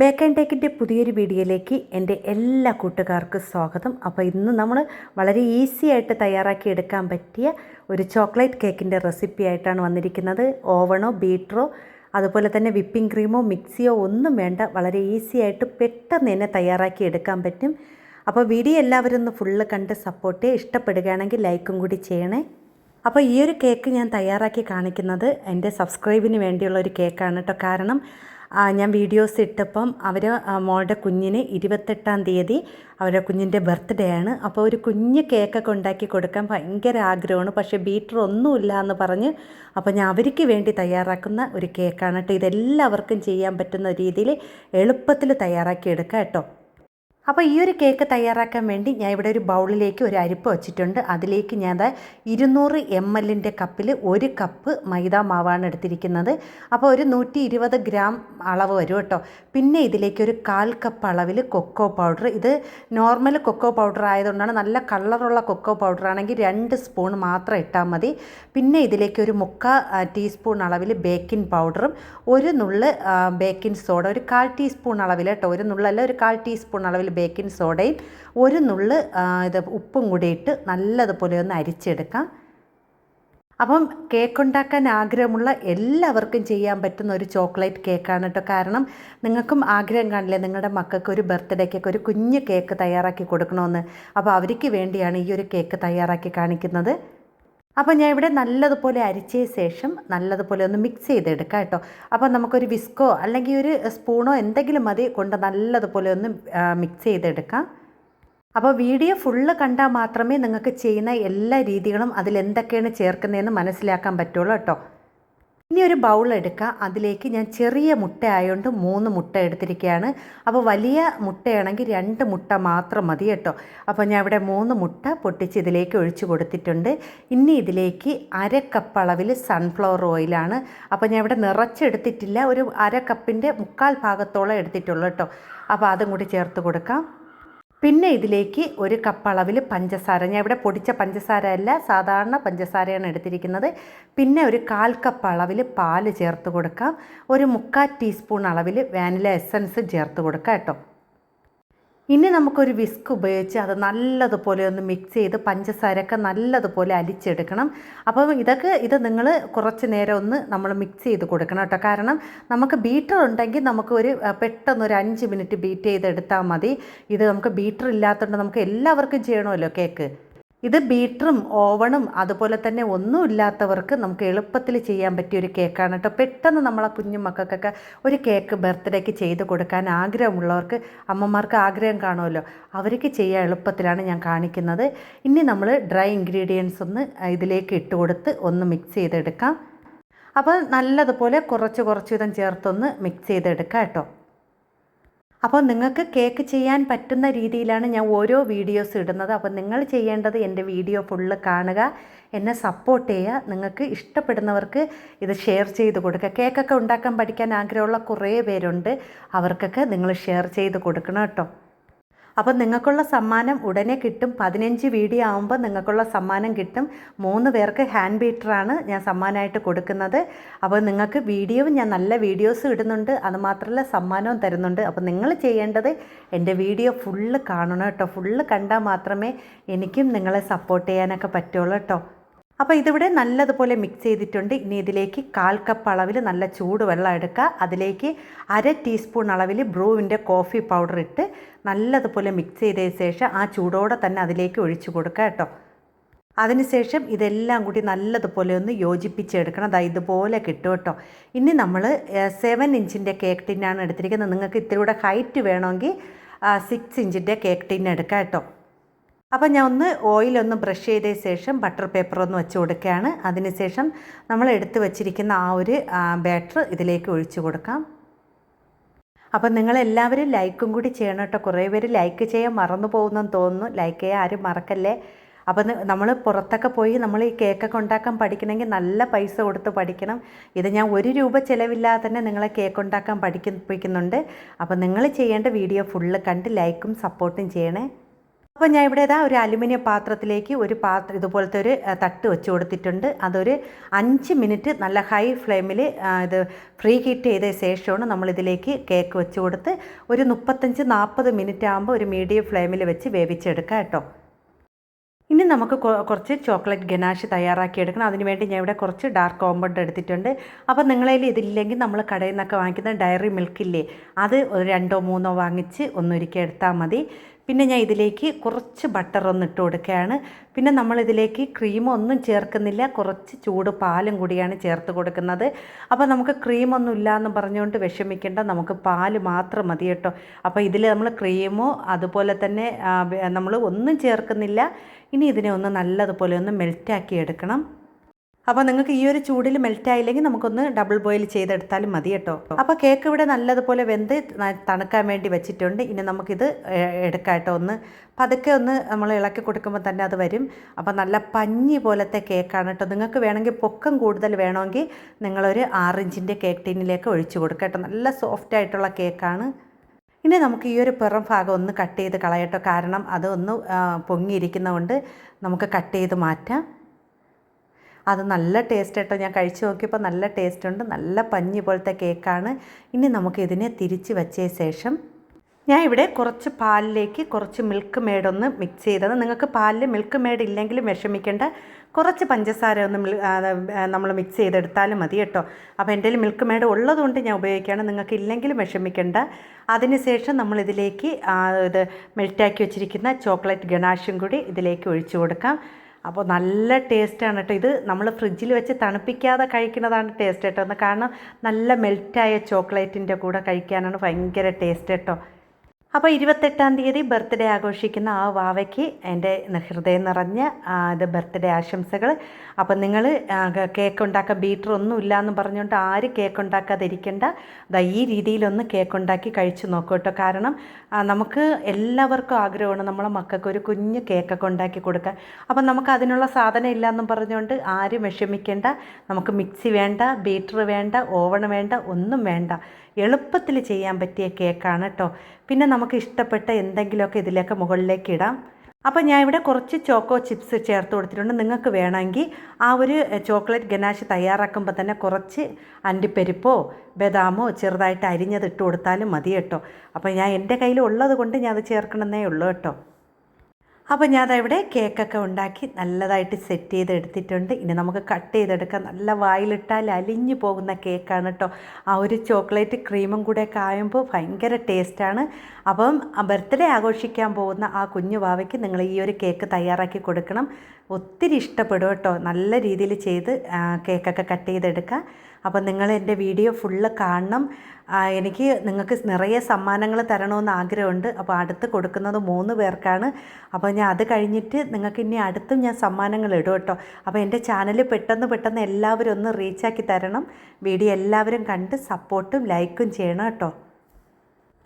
Bake and ടേക്കിന്റെ പുതിയൊരു വീഡിയോയിലേക്ക് എന്റെ എല്ലാ കൂട്ടുകാർക്കും സ്വാഗതം. അപ്പോൾ ഇന്ന് നമ്മൾ വളരെ ഈസി ആയിട്ട് തയ്യാറാക്കി എടുക്കാൻ പറ്റിയ ഒരു ചോക്ലേറ്റ് കേക്കിന്റെ റെസിപ്പി ആയിട്ടാണ് വന്നിരിക്കുന്നത്. ഓവണോ ബീറ്ററോ അതുപോലെ തന്നെ വിപ്പിംഗ് ക്രീമോ മിക്സിയോ ഒന്നും വേണ്ട. വളരെ ഈസി ആയിട്ട് പെട്ടെന്ന് തന്നെ തയ്യാറാക്കി എടുക്കാൻ പറ്റും. അപ്പോൾ വീഡിയോ എല്ലാവരും ഒന്ന് ഫുള്ള് കണ്ട് സപ്പോർട്ട് ചെയ്യുക. ഇഷ്ടപ്പെടുകയാണെങ്കിൽ ലൈക്കും കൂടി ചെയ്യണേ. അപ്പോൾ ഈ ഒരു കേക്ക് ഞാൻ തയ്യാറാക്കി കാണിക്കുന്നത് എന്റെ സബ്സ്ക്രൈബിന് വേണ്ടിയുള്ള ഒരു കേക്കാണ് കേട്ടോ. കാരണം ഞാൻ വീഡിയോസ് ഇട്ടപ്പം അവർ മോളുടെ കുഞ്ഞിന് ഇരുപത്തെട്ടാം തീയതി അവരുടെ കുഞ്ഞിന്റെ ബർത്ത്ഡേ ആണ്. അപ്പോൾ ഒരു കുഞ്ഞ് കേക്കൊക്കെ ഉണ്ടാക്കി കൊടുക്കാൻ ഭയങ്കര ആഗ്രഹമാണ്. പക്ഷേ ബീറ്റർ ഒന്നുമില്ല എന്ന് പറഞ്ഞ് അപ്പോൾ ഞാൻ അവർക്ക് വേണ്ടി തയ്യാറാക്കുന്ന ഒരു കേക്കാണ് കേട്ടോ. ഇതെല്ലാവർക്കും ചെയ്യാൻ പറ്റുന്ന രീതിയിൽ എളുപ്പത്തിൽ തയ്യാറാക്കി എടുക്കാം കേട്ടോ. അപ്പോൾ ഈ ഒരു കേക്ക് തയ്യാറാക്കാൻ വേണ്ടി ഞാൻ ഇവിടെ ഒരു ബൗളിലേക്ക് ഒരു അരിപ്പ് വെച്ചിട്ടുണ്ട്. അതിലേക്ക് ഞാൻ ഇരുന്നൂറ് എം എല്ലിന്റെ കപ്പിൽ ഒരു കപ്പ് മൈദ മാവാണ് എടുത്തിരിക്കുന്നത്. അപ്പോൾ ഒരു നൂറ്റി ഇരുപത് ഗ്രാം അളവ് വരും കേട്ടോ. പിന്നെ ഇതിലേക്ക് ഒരു കാൽ കപ്പ് അളവിൽ കൊക്കോ പൗഡർ. ഇത് നോർമൽ കൊക്കോ പൗഡർ ആയതുകൊണ്ടാണ് നല്ല കളറുള്ള കൊക്കോ പൗഡർ ആണെങ്കിൽ രണ്ട് സ്പൂൺ മാത്രം ഇട്ടാൽ മതി. പിന്നെ ഇതിലേക്ക് ഒരു മുക്കാൽ ടീസ്പൂൺ അളവിൽ ബേക്കിംഗ് പൗഡറും ഒരു നുള്ള് ബേക്കിംഗ് സോഡ ഒരു കാൽ ടീസ്പൂൺ അളവിൽ കേട്ടോ ഒരു നുള്ളല്ല ഒരു കാൽ ടീസ്പൂൺ അളവിൽ ബേക്കിംഗ് സോഡയിൽ ഒരു നുള്ള് ഇത് ഉപ്പും കൂടി ഇട്ട് നല്ലതുപോലെ ഒന്ന് അരിച്ചെടുക്കാം. അപ്പം കേക്ക് ഉണ്ടാക്കാൻ ആഗ്രഹമുള്ള എല്ലാവർക്കും ചെയ്യാൻ പറ്റുന്ന ഒരു ചോക്ലേറ്റ് കേക്കാണ് കേട്ടോ കാരണം നിങ്ങൾക്കും ആഗ്രഹം കാണില്ലേ നിങ്ങളുടെ മക്കൾക്ക് ഒരു ബർത്ത്ഡേക്കൊക്കെ ഒരു കുഞ്ഞ് കേക്ക് തയ്യാറാക്കി കൊടുക്കണമെന്ന്. അപ്പോൾ അവർക്ക് വേണ്ടിയാണ് ഈ ഒരു കേക്ക് തയ്യാറാക്കി കാണിക്കുന്നത്. അപ്പോൾ ഞാൻ ഇവിടെ നല്ലതുപോലെ അരിച്ച ശേഷം നല്ലതുപോലെ ഒന്ന് മിക്സ് ചെയ്തെടുക്കാം കേട്ടോ. അപ്പോൾ നമുക്കൊരു വിസ്കോ അല്ലെങ്കിൽ ഒരു സ്പൂണോ എന്തെങ്കിലും മതി കൊണ്ട് നല്ലതുപോലെ ഒന്ന് മിക്സ് ചെയ്തെടുക്കാം. അപ്പോൾ വീഡിയോ ഫുള്ള് കണ്ടാൽ മാത്രമേ നിങ്ങൾക്ക് ചെയ്യുന്ന എല്ലാ രീതികളും അതിൽ എന്തൊക്കെയാണ് ചേർക്കുന്നതെന്ന് മനസ്സിലാക്കാൻ പറ്റുള്ളൂ കേട്ടോ. ഇനി ഒരു ബൗൾ എടുക്കുക അതിലേക്ക് ഞാൻ ചെറിയ മുട്ട ആയതുകൊണ്ട് മൂന്ന് മുട്ട എടുത്തിരിക്കുകയാണ്. അപ്പോൾ വലിയ മുട്ടയാണെങ്കിൽ രണ്ട് മുട്ട മാത്രം മതി കേട്ടോ. അപ്പോൾ ഞാൻ ഇവിടെ മൂന്ന് മുട്ട പൊട്ടിച്ച് ഇതിലേക്ക് ഒഴിച്ചു കൊടുത്തിട്ടുണ്ട്. ഇനി ഇതിലേക്ക് അര കപ്പ് അളവിൽ സൺഫ്ലവർ ഓയിലാണ് അപ്പോൾ ഞാൻ ഇവിടെ നിറച്ചെടുത്തിട്ടില്ല. ഒരു അര കപ്പിന്റെ മുക്കാൽ ഭാഗത്തോളം എടുത്തിട്ടുള്ളൂ കേട്ടോ. അപ്പോൾ അതും കൂടി ചേർത്ത് കൊടുക്കാം. പിന്നെ ഇതിലേക്ക് ഒരു കപ്പ് അളവിൽ പഞ്ചസാര. ഞാൻ ഇവിടെ പൊടിച്ച പഞ്ചസാര അല്ല സാധാരണ പഞ്ചസാരയാണ് എടുത്തിരിക്കുന്നത്. പിന്നെ ഒരു കാൽ കപ്പ് അളവിൽ പാൽ ചേർത്ത് കൊടുക്കാം. ഒരു മുക്കാൽ ടീസ്പൂൺ അളവിൽ വാനില എസൻസ് ചേർത്ത് കൊടുക്കാം കേട്ടോ. ഇനി നമുക്കൊരു വിസ്ക് ഉപയോഗിച്ച് അത് നല്ലതുപോലെ ഒന്ന് മിക്സ് ചെയ്ത് പഞ്ചസാരയൊക്കെ നല്ലതുപോലെ അലിച്ചെടുക്കണം അപ്പം ഇതൊക്കെ ഇത് നിങ്ങൾ കുറച്ച് നേരം ഒന്ന് നമ്മൾ മിക്സ് ചെയ്ത് കൊടുക്കണം കേട്ടോ. കാരണം നമുക്ക് ബീറ്റർ ഉണ്ടെങ്കിൽ നമുക്ക് ഒരു പെട്ടെന്ന് ഒരു അഞ്ച് മിനിറ്റ് ബീറ്റ് ചെയ്തെടുത്താൽ മതി. ഇത് നമുക്ക് ബീറ്റർ ഇല്ലാത്തതുകൊണ്ട് നമുക്ക് എല്ലാവർക്കും ചെയ്യണമല്ലോ കേക്ക് ഇത് ബീറ്ററും ഓവണും അതുപോലെ തന്നെ ഒന്നും ഇല്ലാത്തവർക്ക് നമുക്ക് എളുപ്പത്തിൽ ചെയ്യാൻ പറ്റിയ ഒരു കേക്കാണ് കേട്ടോ. പെട്ടെന്ന് നമ്മളെ കുഞ്ഞു മക്കൾക്കൊക്കെ ഒരു കേക്ക് ബർത്ത്ഡേക്ക് ചെയ്ത് കൊടുക്കാൻ ആഗ്രഹമുള്ളവർക്ക് അമ്മമാർക്ക് ആഗ്രഹം കാണുമല്ലോ അവർക്ക് ചെയ്യാൻ എളുപ്പത്തിലാണ് ഞാൻ കാണിക്കുന്നത്. ഇനി നമ്മൾ ഡ്രൈ ഇൻഗ്രീഡിയൻസ് ഒന്ന് ഇതിലേക്ക് ഇട്ട് കൊടുത്ത് ഒന്ന് മിക്സ് ചെയ്തെടുക്കാം. അപ്പോൾ നല്ലതുപോലെ കുറച്ച് കുറച്ച് വിധം ചേർത്തൊന്ന് മിക്സ് ചെയ്തെടുക്കാം കേട്ടോ. അപ്പോൾ നിങ്ങൾക്ക് കേക്ക് ചെയ്യാൻ പറ്റുന്ന രീതിയിലാണ് ഞാൻ ഓരോ വീഡിയോസ് ഇടുന്നത്. അപ്പോൾ നിങ്ങൾ ചെയ്യേണ്ടത് എന്റെ വീഡിയോ ഫുള്ള് കാണുക. എന്നെ സപ്പോർട്ട് ചെയ്യുക. നിങ്ങൾക്ക് ഇഷ്ടപ്പെടുന്നവർക്ക് ഇത് ഷെയർ ചെയ്ത് കൊടുക്കുക. കേക്കൊക്കെ ഉണ്ടാക്കാൻ പഠിക്കാൻ ആഗ്രഹമുള്ള കുറേ പേരുണ്ട്. അവർക്കൊക്കെ നിങ്ങൾ ഷെയർ ചെയ്ത് കൊടുക്കണം കേട്ടോ. അപ്പോൾ നിങ്ങൾക്കുള്ള സമ്മാനം ഉടനെ കിട്ടും. പതിനഞ്ച് വീഡിയോ ആകുമ്പോൾ നിങ്ങൾക്കുള്ള സമ്മാനം കിട്ടും. മൂന്ന് പേർക്ക് ഹാൻഡ് ബീറ്ററാണ് ഞാൻ സമ്മാനമായിട്ട് കൊടുക്കുന്നത്. അപ്പോൾ നിങ്ങൾക്ക് വീഡിയോ ഞാൻ നല്ല വീഡിയോസ് ഇടുന്നുണ്ട്. അതുമാത്രമല്ല സമ്മാനവും തരുന്നുണ്ട്. അപ്പോൾ നിങ്ങൾ ചെയ്യേണ്ടത് എന്റെ വീഡിയോ ഫുള്ള് കാണണം കേട്ടോ. ഫുള്ള് കണ്ടാൽ മാത്രമേ എനിക്കും നിങ്ങളെ സപ്പോർട്ട് ചെയ്യാനൊക്കെ പറ്റുള്ളൂ കേട്ടോ. അപ്പോൾ ഇതിവിടെ നല്ലതുപോലെ മിക്സ് ചെയ്തിട്ടുണ്ട്. ഇനി ഇതിലേക്ക് കാൽ കപ്പ് അളവിൽ നല്ല ചൂട് വെള്ളം എടുക്കുക. അതിലേക്ക് അര ടീസ്പൂൺ അളവിൽ ബ്രൂവിന്റെ കോഫി പൗഡർ ഇട്ട് നല്ലതുപോലെ മിക്സ് ചെയ്തതിന് ശേഷം ആ ചൂടോടെ തന്നെ അതിലേക്ക് ഒഴിച്ചു കൊടുക്കുക കേട്ടോ. അതിനുശേഷം ഇതെല്ലാം കൂടി നല്ലതുപോലെ ഒന്ന് യോജിപ്പിച്ചെടുക്കണം. അതായത് ഇതുപോലെ കിട്ടും കേട്ടോ. ഇനി നമ്മൾ സെവൻ ഇഞ്ചിന്റെ കേക്ക് ടിന്നാണ് എടുത്തിരിക്കുന്നത്. നിങ്ങൾക്ക് ഇത്തിരി കൂടെ ഹൈറ്റ് വേണമെങ്കിൽ സിക്സ് ഇഞ്ചിന്റെ കേക്ക് ടിൻ എടുക്കാം കേട്ടോ. അപ്പോൾ ഞാൻ ഒന്ന് ഓയിലൊന്ന് ബ്രഷ് ചെയ്ത ശേഷം ബട്ടർ പേപ്പർ ഒന്ന് വെച്ച് കൊടുക്കുകയാണ്. അതിനുശേഷം നമ്മൾ എടുത്ത് വച്ചിരിക്കുന്ന ആ ഒരു ബാറ്റർ ഇതിലേക്ക് ഒഴിച്ചു കൊടുക്കാം. അപ്പം നിങ്ങളെല്ലാവരും ലൈക്കും കൂടി ചെയ്യണം കേട്ടോ. കുറേ പേര് ലൈക്ക് ചെയ്യാൻ മറന്നു പോകുന്നെന്ന് തോന്നുന്നു. ലൈക്ക് ചെയ്യാൻ ആരും മറക്കല്ലേ? അപ്പം നമ്മൾ പുറത്തൊക്കെ പോയി നമ്മൾ ഈ കേക്കൊക്കെ ഉണ്ടാക്കാൻ പഠിക്കണമെങ്കിൽ നല്ല പൈസ കൊടുത്ത് പഠിക്കണം. ഇത് ഞാൻ ഒരു രൂപ ചിലവില്ലാതെ തന്നെ നിങ്ങളെ കേക്ക് ഉണ്ടാക്കാൻ പഠിപ്പിക്കുന്നുണ്ട് അപ്പം നിങ്ങൾ ചെയ്യേണ്ട വീഡിയോ ഫുള്ള് കണ്ട് ലൈക്കും സപ്പോർട്ടും ചെയ്യണേ. അപ്പോൾ ഞാൻ ഇവിടെ ഇതാ ഒരു അലുമിനിയം പാത്രത്തിലേക്ക് ഒരു പാത്രം ഇതുപോലത്തെ ഒരു തട്ട് വെച്ച് കൊടുത്തിട്ടുണ്ട്. അതൊരു അഞ്ച് മിനിറ്റ് നല്ല ഹൈ ഫ്ലെയിമിൽ ഇത് ഫ്രീ ഹീറ്റ് ചെയ്ത ശേഷമാണ് നമ്മളിതിലേക്ക് കേക്ക് വെച്ച് കൊടുത്ത് ഒരു മുപ്പത്തഞ്ച് നാൽപ്പത് മിനിറ്റ് ആകുമ്പോൾ ഒരു മീഡിയം ഫ്ലെയിമിൽ വെച്ച് വേവിച്ചെടുക്കാം കേട്ടോ. ഇനി നമുക്ക് കുറച്ച് ചോക്ലേറ്റ് ഗനാഷ് തയ്യാറാക്കി എടുക്കണം. അതിനുവേണ്ടി ഞാൻ ഇവിടെ കുറച്ച് ഡാർക്ക് കോമ്പൗണ്ട് എടുത്തിട്ടുണ്ട്. അപ്പോൾ നിങ്ങളതിൽ ഇതില്ലെങ്കിൽ നമ്മൾ കടയിൽ നിന്നൊക്കെ വാങ്ങിക്കുന്ന ഡയറി മിൽക്കില്ലേ അത് രണ്ടോ മൂന്നോ വാങ്ങിച്ച് ഒന്നൊരുക്കി എടുത്താൽ മതി. പിന്നെ ഞാൻ ഇതിലേക്ക് കുറച്ച് ബട്ടർ ഒന്ന് ഇട്ട് കൊടുക്കുകയാണ്. പിന്നെ നമ്മളിതിലേക്ക് ക്രീം ഒന്നും ചേർക്കുന്നില്ല. കുറച്ച് ചൂട് പാലും കൂടിയാണ് ചേർത്ത് കൊടുക്കുന്നത്. അപ്പോൾ നമുക്ക് ക്രീമൊന്നും ഇല്ല എന്ന് പറഞ്ഞുകൊണ്ട് വിഷമിക്കേണ്ട. നമുക്ക് പാൽ മാത്രം മതി കേട്ടോ. അപ്പോൾ ഇതിൽ നമ്മൾ ക്രീമോ അതുപോലെ തന്നെ നമ്മൾ ഒന്നും ചേർക്കുന്നില്ല. ഇനി ഇതിനെ ഒന്ന് നല്ലതുപോലെ ഒന്ന് മെൽറ്റാക്കി എടുക്കണം. അപ്പോൾ നിങ്ങൾക്ക് ഈ ഒരു ചൂടിൽ മെൽറ്റ് ആയില്ലെങ്കിൽ നമുക്കൊന്ന് ഡബിൾ ബോയിൽ ചെയ്തെടുത്താലും മതി കേട്ടോ. അപ്പോൾ കേക്ക് ഇവിടെ നല്ലതുപോലെ വെന്ത് തണുക്കാൻ വേണ്ടി വെച്ചിട്ടുണ്ട്. ഇനി നമുക്കിത് എടുക്കാം കേട്ടോ ഒന്ന്. പതുക്കെ ഒന്ന് നമ്മൾ ഇളക്കി കൊടുക്കുമ്പോൾ തന്നെ അത് വരും. അപ്പോൾ നല്ല പഞ്ഞി പോലത്തെ കേക്കാണ് കേട്ടോ. നിങ്ങൾക്ക് വേണമെങ്കിൽ പൊക്കം കൂടുതൽ വേണമെങ്കിൽ നിങ്ങളൊരു ആറിഞ്ചിന്റെ കേക്ക് ടീനിലേക്ക് ഒഴിച്ചു കൊടുക്കുക കേട്ടോ. നല്ല സോഫ്റ്റ് ആയിട്ടുള്ള കേക്കാണ് ഇനി നമുക്ക് ഈ ഒരു പിറം ഭാഗം ഒന്ന് കട്ട് ചെയ്ത് കളയട്ടോ കാരണം അതൊന്ന് പൊങ്ങിയിരിക്കുന്നതുകൊണ്ട് നമുക്ക് കട്ട് ചെയ്ത് മാറ്റാം. അത് നല്ല ടേസ്റ്റ് കേട്ടോ ഞാൻ കഴിച്ചു നോക്കിയപ്പോൾ നല്ല ടേസ്റ്റ് ഉണ്ട്. നല്ല പഞ്ഞി പോലത്തെ കേക്കാണ് ഇനി നമുക്ക് ഇതിനെ തിരിച്ച് വെച്ച ശേഷം ഞാൻ ഇവിടെ കുറച്ച് പാലിലേക്ക് കുറച്ച് മിൽക്ക് മേഡൊന്ന് മിക്സ് ചെയ്തത്. നിങ്ങൾക്ക് പാലിൽ മിൽക്ക് മേഡ് ഇല്ലെങ്കിലും വിഷമിക്കേണ്ട. കുറച്ച് പഞ്ചസാര ഒന്ന് നമ്മൾ മിക്സ് ചെയ്തെടുത്താലും മതി കേട്ടോ. അപ്പോൾ എന്റെ മിൽക്ക് മേഡ് ഉള്ളതുകൊണ്ട് ഞാൻ ഉപയോഗിക്കുകയാണ്. നിങ്ങൾക്ക് ഇല്ലെങ്കിലും വിഷമിക്കേണ്ട. അതിനുശേഷം നമ്മളിതിലേക്ക് ഇത് മെൽറ്റാക്കി വെച്ചിരിക്കുന്ന ചോക്ലേറ്റ് ഗണാഷും കൂടി ഇതിലേക്ക് ഒഴിച്ചു കൊടുക്കാം. അപ്പോൾ നല്ല ടേസ്റ്റാണ് കേട്ടോ. ഇത് നമ്മൾ ഫ്രിഡ്ജിൽ വെച്ച് തണുപ്പിക്കാതെ കഴിക്കുന്നതാണ് ടേസ്റ്റ് കേട്ടോ. കാരണം നല്ല മെൽറ്റായ ചോക്ലേറ്റിന്റെ കൂടെ കഴിക്കാനാണ് ഭയങ്കര ടേസ്റ്റ് കേട്ടോ. അപ്പോൾ ഇരുപത്തെട്ടാം തീയതി ബർത്ത്ഡേ ആഘോഷിക്കുന്ന ആ വാവയ്ക്ക് എന്റെ ഹൃദയം നിറഞ്ഞ ഇത് ബർത്ത്ഡേ ആശംസകൾ. അപ്പം നിങ്ങൾ കേക്ക് ഉണ്ടാക്കാൻ ബീറ്റർ ഒന്നും ഇല്ല എന്ന് പറഞ്ഞുകൊണ്ട് ആര് കേക്ക് ഉണ്ടാക്കാതിരിക്കേണ്ട. ഈ രീതിയിലൊന്ന് കേക്ക് ഉണ്ടാക്കി കഴിച്ചു നോക്കൂ കാരണം നമുക്ക് എല്ലാവർക്കും ആഗ്രഹമാണ് നമ്മളെ മക്കൾക്ക് ഒരു കുഞ്ഞ് കേക്കൊക്കെ ഉണ്ടാക്കി കൊടുക്കാൻ. അപ്പം നമുക്ക് അതിനുള്ള സാധനം ഇല്ല എന്നും പറഞ്ഞുകൊണ്ട് ആരും വിഷമിക്കേണ്ട. നമുക്ക് മിക്സി വേണ്ട ബീറ്റർ വേണ്ട ഓവൺ വേണ്ട ഒന്നും വേണ്ട. എളുപ്പത്തിൽ ചെയ്യാൻ പറ്റിയ കേക്കാണ് കേട്ടോ പിന്നെ നമുക്ക് ഇഷ്ടപ്പെട്ട എന്തെങ്കിലുമൊക്കെ ഇതിലേക്ക് മുകളിലേക്ക് ഇടാം. അപ്പോൾ ഞാൻ ഇവിടെ കുറച്ച് ചോക്കോ ചിപ്സ് ചേർത്ത് കൊടുത്തിട്ടുണ്ട്. നിങ്ങൾക്ക് വേണമെങ്കിൽ ആ ഒരു ചോക്ലേറ്റ് ഗനാഷ് തയ്യാറാക്കുമ്പോൾ തന്നെ കുറച്ച് അണ്ടിപ്പരിപ്പോ ബദാമോ ചെറുതായിട്ട് അരിഞ്ഞത് ഇട്ട് കൊടുത്താലും മതി കേട്ടോ. അപ്പോൾ ഞാൻ എന്റെ കയ്യിൽ ഉള്ളത് കൊണ്ട് ഞാൻ അത് ചേർക്കണമെന്നേ ഉള്ളൂ കേട്ടോ. അപ്പോൾ ഞാൻ ഇവിടെ കേക്കൊക്കെ ഉണ്ടാക്കി നല്ലതായിട്ട് സെറ്റ് ചെയ്ത് എടുത്തിട്ടുണ്ട് ഇനി നമുക്ക് കട്ട് ചെയ്തെടുക്കാം. നല്ല വായിലിട്ടാൽ അലിഞ്ഞു പോകുന്ന കേക്കാണ് കേട്ടോ ആ ഒരു ചോക്ലേറ്റ് ക്രീമും കൂടെ കായുമ്പോൾ ഭയങ്കര ടേസ്റ്റാണ് അപ്പം ബർത്ത്ഡേ ആഘോഷിക്കാൻ പോകുന്ന ആ കുഞ്ഞു വാവയ്ക്ക് നിങ്ങൾ ഈ ഒരു കേക്ക് തയ്യാറാക്കി കൊടുക്കണം. ഒത്തിരി ഇഷ്ടപ്പെടും കേട്ടോ നല്ല രീതിയിൽ ചെയ്ത് കേക്കൊക്കെ കട്ട് ചെയ്തെടുക്കുക അപ്പം നിങ്ങൾ എന്റെ വീഡിയോ ഫുള്ള് കാണണം. എനിക്ക് നിങ്ങൾക്ക് നിറയെ സമ്മാനങ്ങൾ തരണമെന്ന് ആഗ്രഹമുണ്ട്. അപ്പോൾ അടുത്ത് കൊടുക്കുന്നത് മൂന്ന് പേർക്കാണ്. അപ്പോൾ ഞാൻ അത് കഴിഞ്ഞിട്ട് നിങ്ങൾക്ക് ഇനി അടുത്തും ഞാൻ സമ്മാനങ്ങൾ ഇടും കേട്ടോ. അപ്പോൾ എന്റെ ചാനൽ പെട്ടെന്ന് പെട്ടെന്ന് എല്ലാവരും ഒന്ന് റീച്ചാക്കി തരണം. വീഡിയോ എല്ലാവരും കണ്ട് സപ്പോർട്ടും ലൈക്കും ചെയ്യണം കേട്ടോ.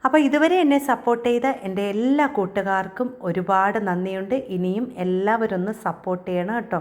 അപ്പോൾ ഇതുവരെ എന്നെ സപ്പോർട്ട് ചെയ്ത എന്റെ എല്ലാ കൂട്ടുകാർക്കും ഒരുപാട് നന്ദിയുണ്ട്. ഇനിയും എല്ലാവരും ഒന്ന് സപ്പോർട്ട് ചെയ്യണം കേട്ടോ.